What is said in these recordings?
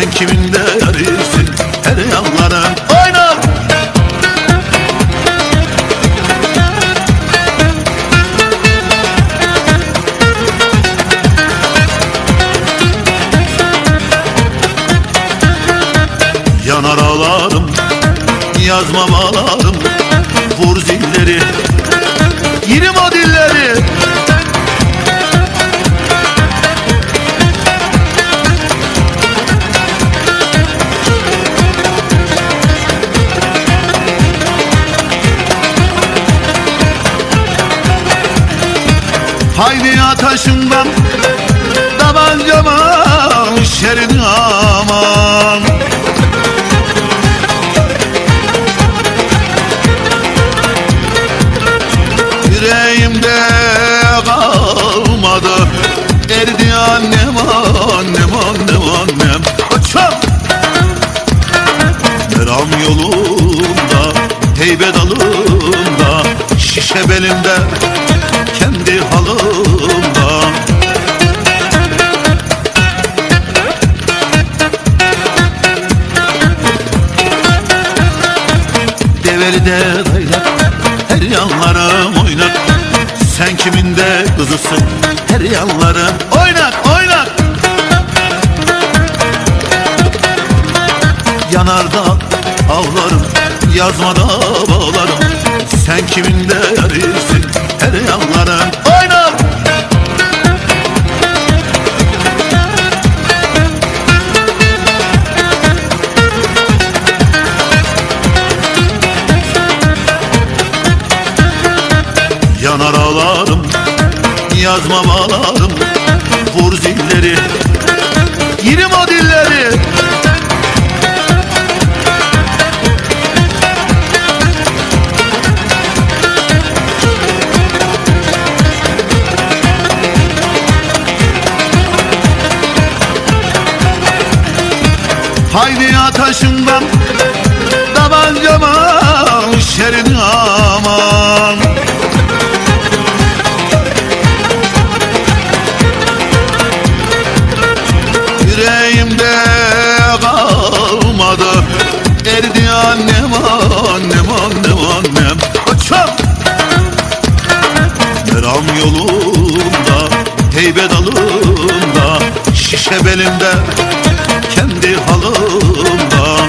Sen kimin değerisin her yanların Oyna! Yanar ağlarım Yazma bağlarım Vur zilleri Yirim o dilleri Haydi ataşımdan Tabancama şerini aman. Yüreğimde kalmadı Erdi annem annem annem annem. Açam! Meram yolunda Heybe dalında Şişe belimde Develi de daynak Her yanlarım oynak. Sen kimin de kızısın? Her yanlarım oynak oynak. Yanarda ağlarım Yazmada bağlarım. Sen kimin de yarisin Her yanlarım oynak Yanar ağlarım Yazma bağlarım Vur zilleri Yirim o dilleri. Haydi ataşımdan Meram yolunda Heybe dalında Şişe belimde Kendi halımda.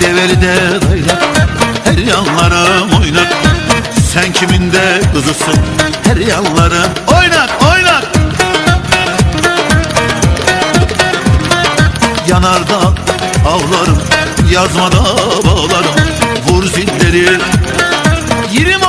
Develi de daynak Her yanlarım oynak. Sen kimin de kızısın Her yanlarım oynak oynak. Yanarda ağlarım Yazmada bağlarım Vur zilleri. Yirim